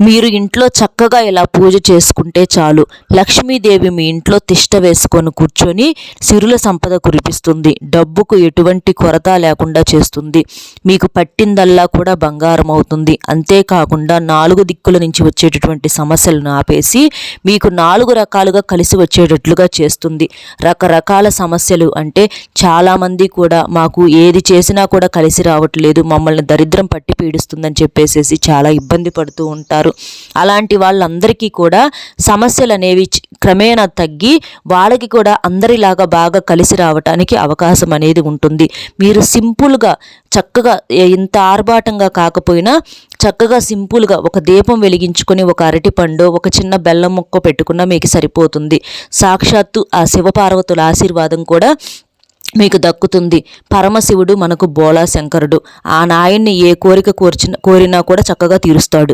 మీరు ఇంట్లో చక్కగా ఇలా పూజ చేసుకుంటే చాలు. లక్ష్మీదేవి మీ ఇంట్లో తిష్ట వేసుకొని కూర్చొని సిరుల సంపద కురిపిస్తుంది. డబ్బుకు ఎటువంటి కొరత లేకుండా చేస్తుంది. మీకు పట్టిందల్లా కూడా బంగారం అవుతుంది. అంతేకాకుండా నాలుగు దిక్కుల నుంచి వచ్చేటటువంటి సమస్యలను ఆపేసి మీకు నాలుగు రకాలుగా కలిసి వచ్చేటట్లుగా చేస్తుంది. రకరకాల సమస్యలు అంటే చాలామంది కూడా మాకు ఏది చేసినా కూడా కలిసి రావట్లేదు. మమ్మల్ని దరిద్రం పట్టి పీడిస్తుందని చెప్పేసేసి చాలా ఇబ్బంది పడుతూ ఉంటారు. అలాంటి వాళ్ళందరికీ కూడా సమస్యలు అనేవి క్రమేణా తగ్గి వాళ్ళకి కూడా అందరిలాగా బాగా కలిసి రావటానికి అవకాశం అనేది ఉంటుంది. మీరు సింపుల్గా చక్కగా ఇంత ఆర్భాటంగా కాకపోయినా చక్కగా సింపుల్గా ఒక దీపం వెలిగించుకొని ఒక అరటిపండు ఒక చిన్న బెల్లం ముక్క పెట్టుకున్నా మీకు సరిపోతుంది. సాక్షాత్తు ఆ శివపార్వతుల ఆశీర్వాదం కూడా మీకు దక్కుతుంది. పరమశివుడు మనకు బోలా శంకరుడు ఆ నాయన్ని ఏ కోరిక కోర్చిన కోరినా కూడా చక్కగా తీరుస్తాడు.